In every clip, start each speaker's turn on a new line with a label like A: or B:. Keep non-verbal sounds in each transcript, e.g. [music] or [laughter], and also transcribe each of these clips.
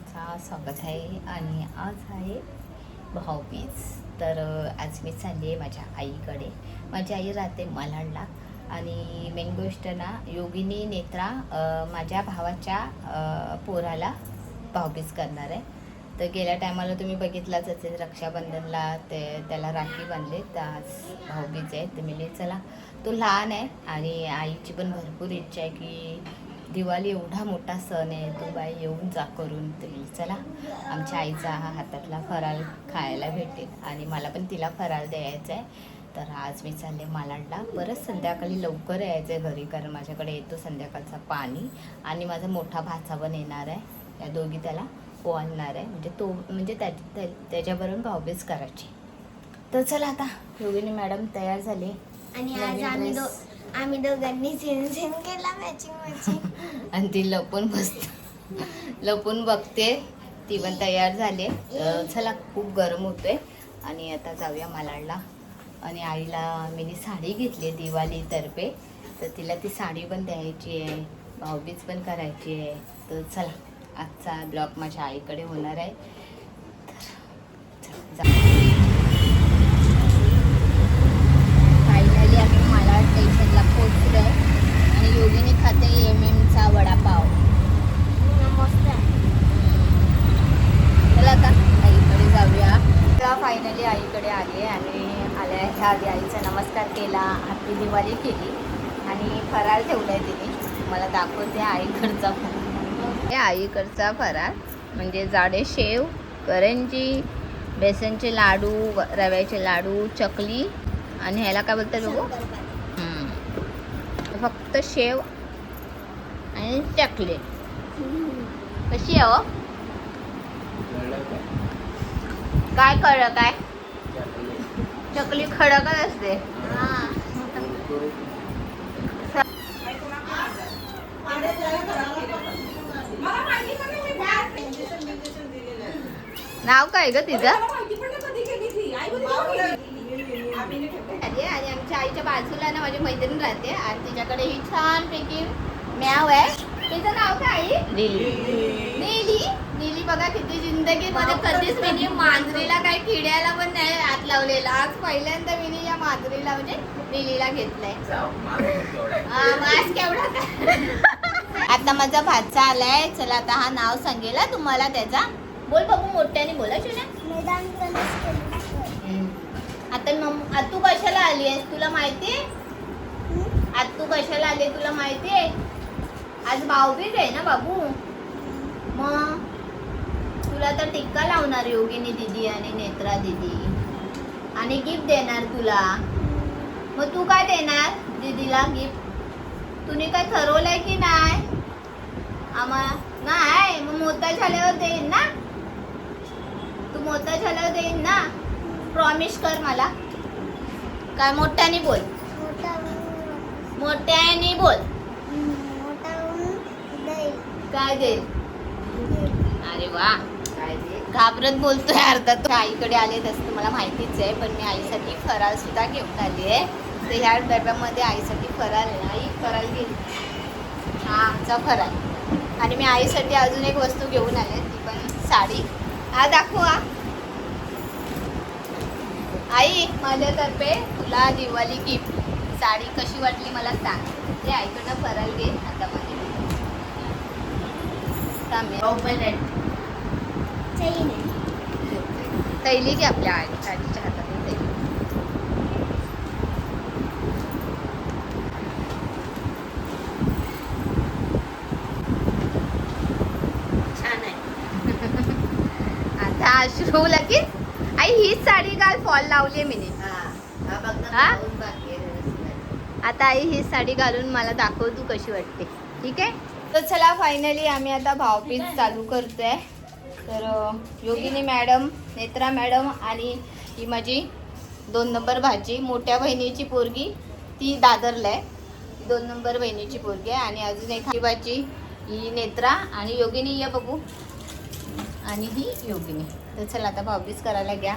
A: तुमचा स्वागत आहे आणि आज आहे भाऊबीज. तर आज मी चालली आहे माझ्या आईकडे. माझी आई राहते मलाडला आणि मेन गोष्ट ना योगिनी नेत्रा माझ्या भावाच्या पोराला भाऊबीज करणार आहे. तर गेल्या टायमाला तुम्ही बघितलाच असेल रक्षाबंधनला ते त्याला राखी बांधले तर आज भाऊबीज आहे. तर मी चला तो लहान आहे आणि आईची पण भरपूर इच्छा आहे की दिवाळी एवढा मोठा सण आहे तो बाई येऊन जा करून तरी. चला आमच्या आईचा हा हातातला फराळ खायला भेटेल आणि मला पण तिला फराळ द्यायचा आहे. तर आज मी चालले मालाडला. परत संध्याकाळी लवकर यायचं आहे घरी कारण माझ्याकडे येतो संध्याकाळचा पाणी आणि माझा मोठा भाचा पण येणार आहे. या दोघी त्याला पोहणार आहे. म्हणजे तो म्हणजे त्या त्या- त्याच्याबरोबर भाऊबीज करायची. तर चला आता योगिनी मॅडम तयार झाली.
B: आणि आज आम्ही आम्ही दोघांनी सेम सेम केला मॅचिंग मॅचिंग म्हणजे. [laughs]
A: आणि ती लपून बसते. लपून बघते. ती पण तयार झाली. चला खूप गरम होतोय. आणि आता जाऊया मालाडला. आणि आईला मी साडी घेतली आहे दिवाळीतर्फे. तर तिला ती साडी पण द्यायची आहे. भाऊबीज पण करायची आहे. तर चला आजचा ब्लॉग माझ्या आईकडे होणार आहे तर चला, जा. फायनली आम्ही मालाड स्टेशनला पोहोचलो आणि योगिनी खाते एम एमचा वडापाव
B: मस्त आहे
A: चला आता आईकडे जाऊया तेव्हा फायनली आईकडे आली आणि आल्याच्या आधी आईचा नमस्कार केला हॅपी दिवाळी केली आणि फराळ आहे तिने. मला दाखवते आईकडचा फराळ. हे आईकडचा फराळ म्हणजे जाडे शेव करंजी बेसनचे लाडू व- रव्याचे लाडू चकली आणि ह्याला काय बोलतात बघू? फक्त शेव आणि चकली. कशी आहे हो? काय कळलं काय? चकली खडकच असते. नाव काय ग तिचं? आणि आमच्या आईच्या बाजूला ना माझी मैत्रीण राहते आणि तिच्याकडे ही छान पैकी म्याव आहे. तिचं नाव काय आई? नीली. नीली? नीली बघा किती जिंदगी मध्ये कधीच मी मांजरीला काही किड्याला पण नाही हात लावलेला. आज पहिल्यांदा मी या मांजरीला म्हणजे नीलीला घेतलंय. मास्क केवढा काय? आता माझा भाचा आलाय. चला आता हा नाव सांगेल हा तुम्हाला त्याचा. बोल बाबू मोठ्याने बोला. आता मम तू कशाला आली आहेस तुला माहिती आहे? आज तू कशाला आली तुला माहिती आहे? आज भाऊबीज आहे ना बाबू? मग? तुला तर टिक्का लावणार योगिनी दिदी आणि नेत्रा दिदी. आणि गिफ्ट देणार तुला. मग तू काय देणार दीदीला गिफ्ट तुम्ही काय ठरवलंय की नाही? आम्हाला नाही मग मोठा झाल्यावर देईन ना? तू मोठा झाल्यावर देईन ना? प्रॉमिस कर मला. काय मोठ्याने बोल. मोठ्याने बोल. काय दे? अरे वा. काय दे? घाबरत बोलतोय अर्धा तो. आईकडे आले तसं तुम्हाला माहितीच आहे पण मी आईसाठी फराळ सुद्धा घेऊन आली आहे. तर ह्या डब्यामध्ये आईसाठी फराळ आहे आई फराळ घेईल हा आमचा फराळ. आणि मी आईसाठी अजून एक वस्तू घेऊन आले ती पण साडी. हा दाखवा आई माझ्यातर्फे तुला दिवाळी गिफ्ट साडी कशी वाटली मला सांग. ते आईकडनं फराळ घे. आता तैली. घे आपल्या आई आजीच्या हातातून तैली.
B: छान आहे. [laughs]
A: आता अश्रू लगेच. आई हीच साडी काल फॉल लावली मी
B: हा.
A: आता आई ही साडी घालून मला दाखव तू कशी वाटते. ठीक आहे? तर चला फायनली आम्ही आता भावपीच चालू करतोय. तर योगिनी मॅडम नेत्रा मॅडम आणि ही माझी दोन नंबर भाजी मोठ्या बहिणीची पोरगी ती दादरला आहे. दोन नंबर बहिणीची पोरगी आहे आणि अजून एक भाजी ही नेत्रा आणि योगिनी या बघू. आणि ही योगिनी. तर चला आता भावबीज करायला घ्या.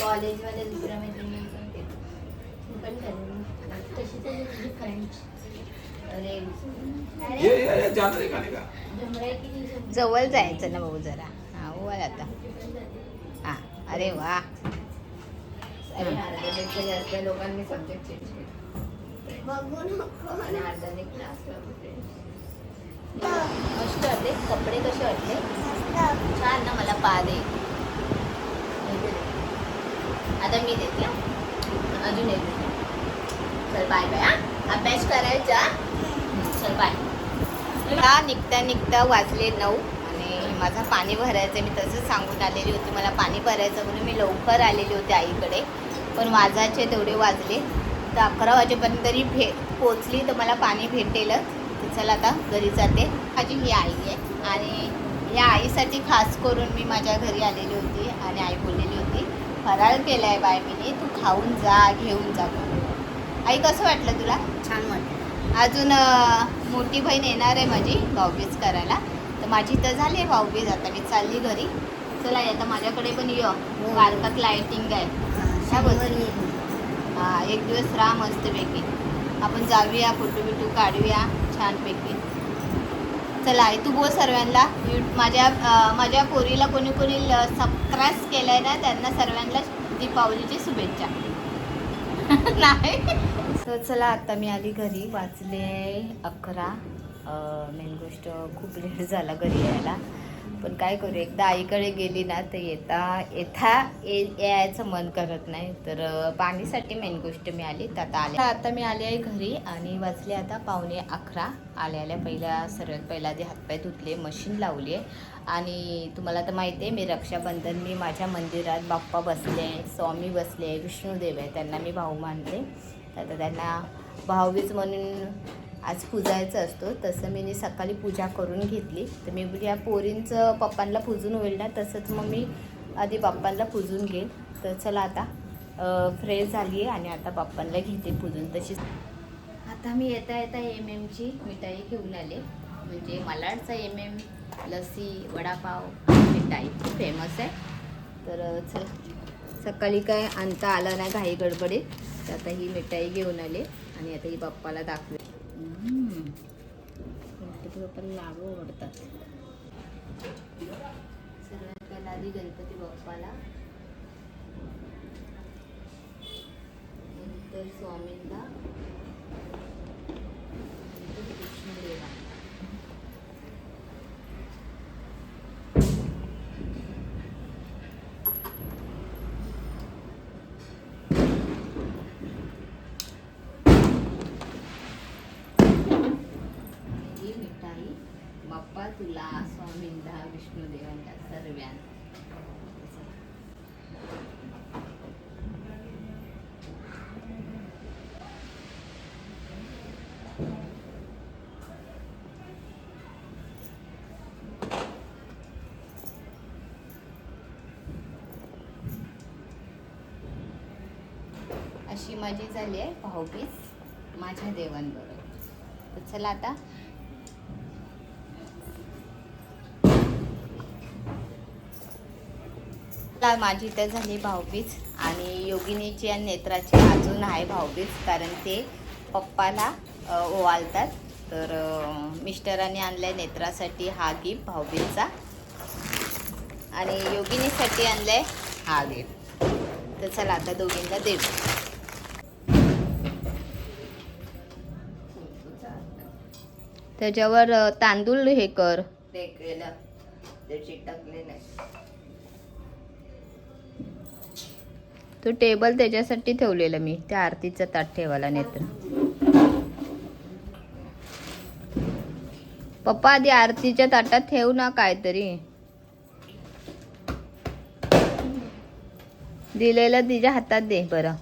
A: कॉलेजमध्ये दुसऱ्या मैत्रिणी पण पण
C: तुझी
A: अरे.
D: ये ये ये जाना नहीं खाने का?
C: जमराय की
A: जवळ जायचं ना भाऊ जरा. हा वर आता. हा अरे वा.
B: अरे अर्ध्यापेक्षा जास्त लोकांनी सब्जेक्ट चेंज केले. बघू नको.
A: आणि अर्धाने क्लास मस्त वाटले कपडे कसे वाटले? छान ना मला पा दे. आता मी देते. अजून एक चल बाय बाय अभ्यास करायचा चल बाय हा निघता निघता वाजले नऊ आणि माझा पाणी भरायचं मी तसंच सांगून आलेली होती. मला पाणी भरायचं म्हणून मी लवकर आलेली होती आईकडे. पण वाजाचे तेवढे वाजले. तर अकरा वाजेपर्यंत तरी भे पोचली तर मला पाणी भेटेलच. तर चला आता घरी जाते. माझी ही आई आहे. आणि या आईसाठी खास करून मी माझ्या घरी आलेली होती. आणि आई बोललेली होती फराळ केला आहे बाय मीने तू खाऊन जा घेऊन जा. आई कसं वाटलं तुला?
B: छान वाटतं
A: अजून मोठी बहीण येणार आहे माझी भाऊबीज करायला. तर माझी तर झाली आहे भाऊबीज आता मी चालली घरी. चला आता माझ्याकडे पण ये. बारकात लायटिंग आहे? हा एक दिवस राहा मस्तपैकी. आपण जाऊया फोटो बिटू काढूया छानपैकी. चला आई तू बोल सर्वांना. माझ्या माझ्या पोरीला कोणी कोणी सबस्क्राईब केलं आहे ना त्यांना सर्वांना दीपावलीची शुभेच्छा. [laughs] नाही? तर चला आता मी आली घरी वाचले अकरा. मेन गोष्ट खूप लेट झाला घरी यायला. पण काय करू एकदा आईकडे गेली ना तर येता येता ये- यायचं मन करत नाही. तर पाणीसाठी मेन गोष्ट मी आली तर आता आले. आता मी आले आहे घरी आणि वाचले आता पावणे अकरा. आल्या आल्या पहिल्या सर्वात पहिला आधी हातपाय धुतले मशीन लावली. आहे आणि तुम्हाला तर माहिती आहे मी रक्षाबंधन मी माझ्या मंदिरात बाप्पा बसले आहे स्वामी बसले आहे विष्णुदेव आहे त्यांना मी भाऊ मानते. तर आता त्यांना भाऊबीज म्हणून आज पूजायचं असतो तसं मी सकाळी पूजा करून घेतली. तर मी या पोरींचं पप्पांना पूजून होईल ना तसंच मग मी आधी बाप्पांना पूजून घेईल तर चला आता फ्रेश झाली आहे आणि आता बाप्पांना घेते पूजून तशीच. आता मी येता येता एम एमची मिठाई घेऊन आले. म्हणजे मालाडचा एम एम लस्सी वडापाव मिठाई खूप फेमस आहे. तर चला. सकाळी काय आणता आलं नाही घाई गडबडीत. तर आता ही मिठाई घेऊन आले आणि आता ही बाप्पाला दाखवे. हम्म. गणपती बाप्पाला. लाडू आवडतात सगळ्यात पहिला आधी गणपती बाप्पाला नंतर स्वामींना. नंतर विष्णुदेवांना सर्वांना अशी माझी झाली आहे भाऊबीज माझ्या देवांबरोबर. तर चला आता ला माझी तर झाली भाऊबीज आणि योगिनीची आणि नेत्राची अजून आहे भाऊबीज कारण ते पप्पाला ओवाळतात. तर मिस्टरांनी आणलाय नेत्रासाठी हा गिफ्ट भाऊबीजचा. आणि योगिनीसाठी आणलाय हा गिफ्ट तर चला आता दोघींना देऊ. त्याच्यावर तांदूळ हे कर.
B: ते केलं. ते चिटकले नाही.
A: तो टेबल त्याच्यासाठी ठेवलेला मी. त्या आरतीचा ताट ठेवायला नेत्र पप्पा आधी आरतीच्या ताटात ठेव ना काहीतरी. दिलेलं तिच्या हातात दे बरं.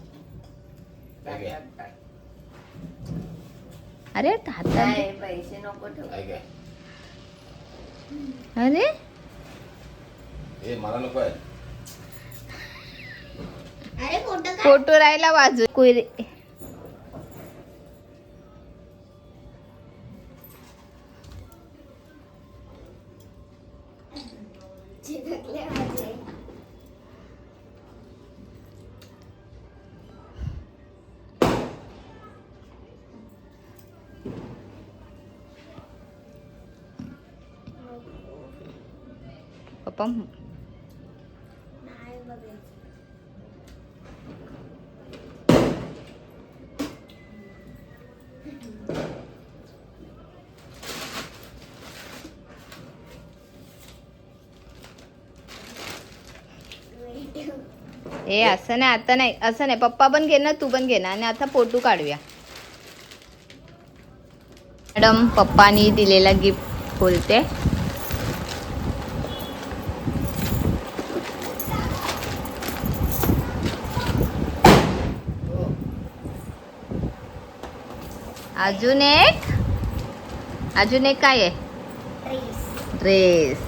A: अरे हातात
B: पैसे नको
A: अरे
D: मला नको आहे.
B: अरे फोटो
A: राहिला वाजू
B: माझे.
A: पप्पा ए असं नाही आता नाही असं नाही. पप्पा पण घे ना तू पण घे ना आणि आता फोटो काढूया. मॅडम पप्पानी दिलेला गिफ्ट बोलते. अजून एक? अजून एक काय आहे? ड्रेस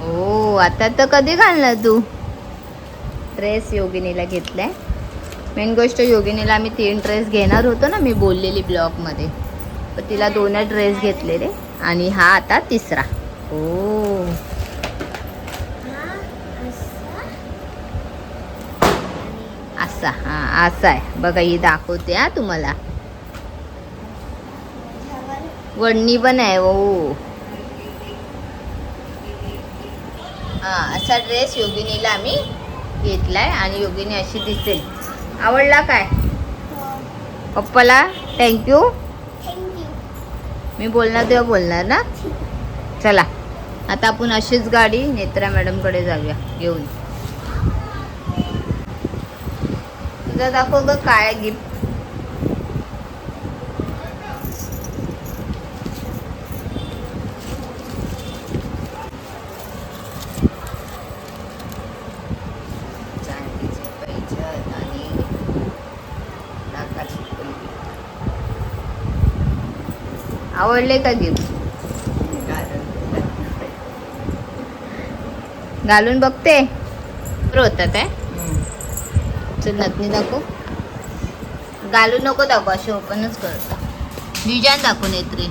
A: हो आता तर कधी घालणार तू? ड्रेस योगिनीला घेतलाय. मेन गोष्ट योगिनीला आम्ही तीन ड्रेस घेणार होतो ना मी बोललेली ब्लॉगमध्ये. पण तिला दोनच ड्रेस घेतलेले आणि हा आता तिसरा. हो असा हा असा आहे. बघा ही दाखवते हा तुम्हाला. वडणी पण आहे हो हा असा ड्रेस योगिनीला आम्ही घेतलाय आणि योगिनी अशी दिसेल. आवडला काय? पप्पाला थँक्यू मी बोलणार तेव्हा बोलणार ना? चला. आता आपण अशीच गाडी नेत्रा मॅडमकडे जाऊया घेऊन. तुझा दाखव ग काय गिफ्ट आवडले का गिफ्ट? घालून बघते. होतात आहे चल नथनी दाखव. घालू नको दाखव अशी ओपनच करता. डिझाईन दाखवून येत रे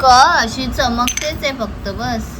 A: क अशी चमकतेच आहे फक्त बस.